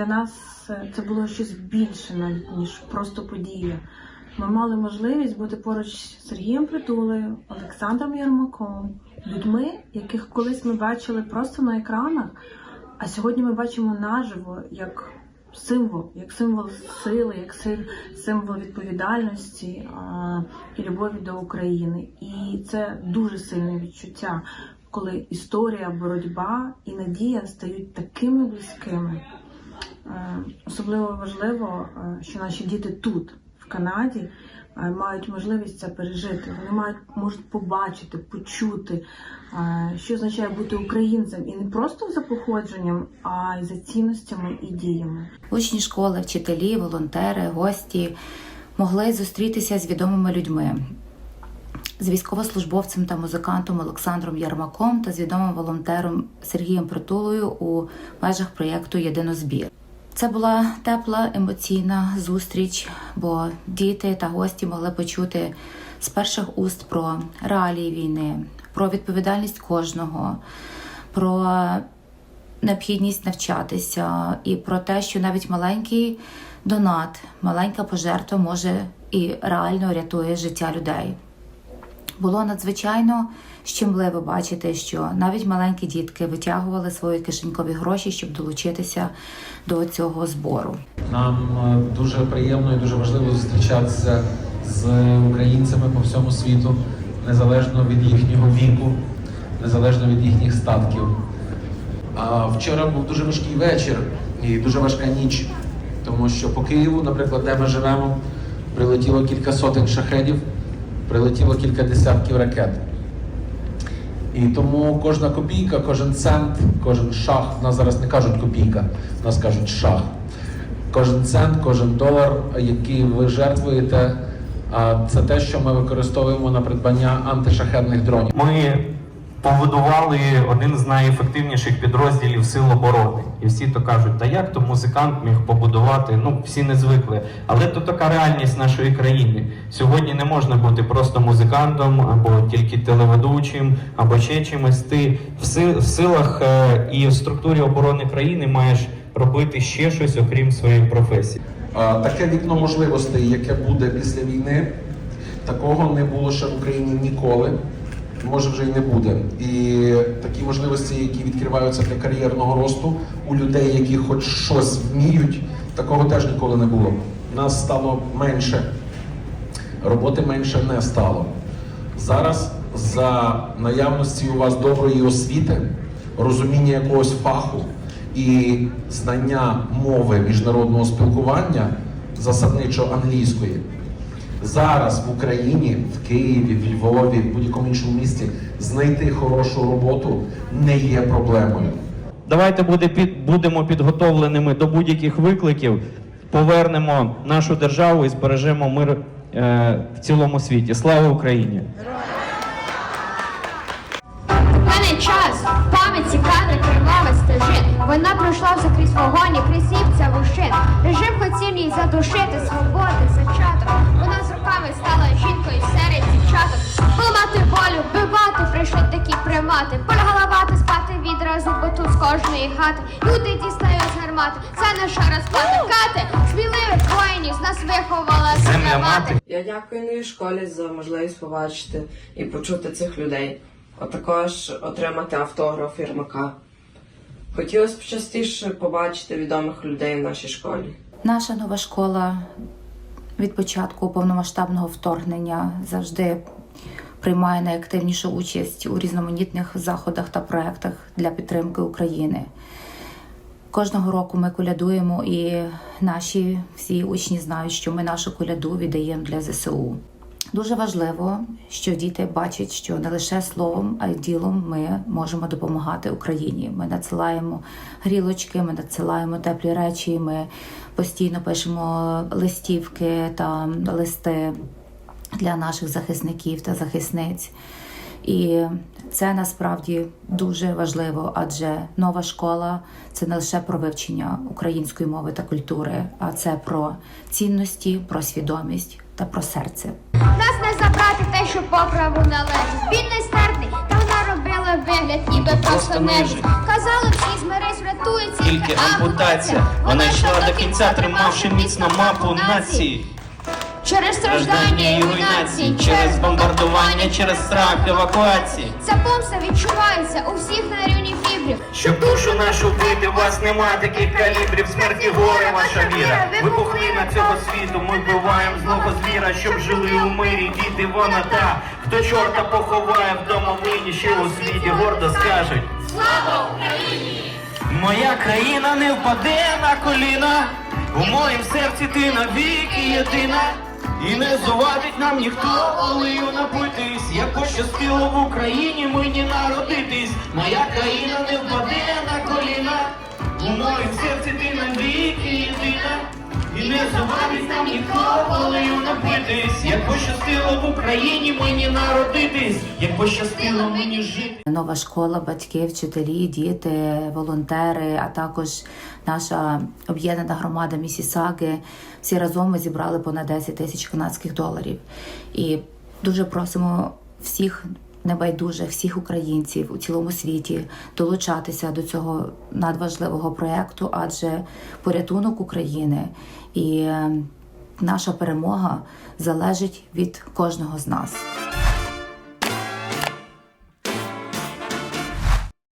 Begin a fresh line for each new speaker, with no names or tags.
Для нас це було щось більше навіть ніж просто подія. Ми мали можливість бути поруч з Сергієм Притулею, Олександром Ярмаком, людьми, яких колись ми бачили просто на екранах, а сьогодні ми бачимо наживо як символ, як символ сили, як сим- символ відповідальності і любові до України. І це дуже сильне відчуття, коли історія, боротьба і надія стають такими близькими. Е, Особливо важливо, е, що наші діти тут, в Канаді, е, мають можливість це пережити. Вони мають можуть побачити, почути, що означає бути українцем, і не просто за походженням, а й за цінностями і діями.
Учні школи, вчителі, волонтери, гості могли зустрітися з відомими людьми. З військовослужбовцем та музикантом Олександром Ярмаком та з відомим волонтером Сергієм Притулою у межах проєкту Єдинозбір. Це була тепла емоційна зустріч, бо діти та гості могли почути з перших уст про реалії війни, про відповідальність кожного, про необхідність навчатися і про те, що навіть маленький донат, маленька пожертва може і реально рятує життя людей. Було надзвичайно щемливо бачити, що навіть маленькі дітки витягували свої кишенькові гроші, щоб долучитися до цього збору.
Нам е, дуже приємно і дуже важливо зустрічатися з українцями по всьому світу, незалежно від їхнього віку, незалежно від їхніх статків. А вчора був дуже важкий вечір і дуже важка ніч, тому що по Києву, наприклад, де ми живемо, прилетіло кілька сотень шахедів, прилетіло кілька десятків ракет. І тому кожна копійка, кожен цент, кожен шах, в нас зараз не кажуть копійка, в нас кажуть шах. Кожен цент, кожен долар, який ви жертвуєте, це те, що ми використовуємо на придбання антишахедних дронів.
Ми побудували один з найефективніших підрозділів сил оборони. І всі то кажуть, та як то музикант міг побудувати? Ну, всі не звикли. Але то така реальність нашої країни. Сьогодні не можна бути просто музикантом або тільки телеведучим, або ще чимось. Ти в си- в силах е, і в структурі оборони країни маєш робити ще щось, окрім своєї професії.
Таке вікно можливостей, яке буде після війни, такого не було ще в Україні ніколи. Може вже й не буде. І такі можливості, які відкриваються для кар'єрного росту у людей, які хоч щось вміють, такого теж ніколи не було. Нас стало менше, роботи менше не стало. Зараз за наявності у вас доброї освіти, розуміння якогось фаху і знання мови міжнародного спілкування, засадничо англійської, зараз в Україні, в Києві, в Львові, в будь-якому іншому місті знайти хорошу роботу не є проблемою.
Давайте буде під, будемо підготовленими до будь-яких викликів, повернемо нашу державу і збережемо мир е, в цілому світі. Слава Україні!
мене час, пам'яті кадри стежин. Вона пройшла вже крізь вогонь і крізь сіпця вушин. Режим хотів їй задушити свободи, зачаток. Руками стала жінкою серед дівчаток. Поламати волю, вбивати прийшли такі примати. Полягала вати, спати відразу, бо тут з кожної хати. Люди дістають з гармати. Це наша розплата. Кати, сміливих воїнів з нас виховала
Земля мати.
Я дякую новій школі за можливість побачити і почути цих людей, а також отримати автограф Єрмака. Хотілося б частіше побачити відомих людей в нашій школі.
Наша нова школа від початку повномасштабного вторгнення завжди приймає найактивнішу участь у різноманітних заходах та проектах для підтримки України. Кожного року ми колядуємо, і наші всі учні знають, що ми нашу коляду віддаємо для ЗСУ. Дуже важливо, що діти бачать, що не лише словом, а й ділом ми можемо допомагати Україні. Ми надсилаємо грілочки, ми надсилаємо теплі речі. Ми постійно пишемо листівки та листи для наших захисників та захисниць. І це насправді дуже важливо, адже нова школа це не лише про вивчення української мови та культури, а це про цінності, про свідомість та про серце.
Забрати те, що по праву належить. Він не стертний, та вона робила вигляд, ніби просто нежить. Казали всі змирись, врятується
Тільки ампутація. Вона йшла до кінця, тримавши міцно мапу нації.
Через страждання і руйнації,
через бомбардування, через страх евакуації.
Ця помста відчувається у всіх на рівні фібрів.
Щоб душу нашу бити, у вас нема таких калібрів, смерті горе ваша віра. Ви пухлина цього світу, ми вбиваємо злого звіра, щоб жили у мирі, діти вона та, хто чорта поховає в домовині, ще у світі гордо скажуть. Слава Україні! Моя країна не впаде на коліна, у моїм серці ти навіки єдина. І не завадить нам ніхто олею напитись, як пощастило в Україні мені народитись. Моя країна не впаде на коліна, у моїм серці ти навіки єдина. І не завадить нам олею напитись, як пощастило в Україні мені народитись, як пощастило мені жити.
Нова школа, батьки, вчителі, діти, волонтери, а також наша об'єднана громада Місісаги. Всі разом ми зібрали понад 10 тисяч канадських доларів. І дуже просимо всіх небайдужих, всіх українців у цілому світі долучатися до цього надважливого проєкту, адже порятунок України і е, наша перемога залежить від кожного з нас.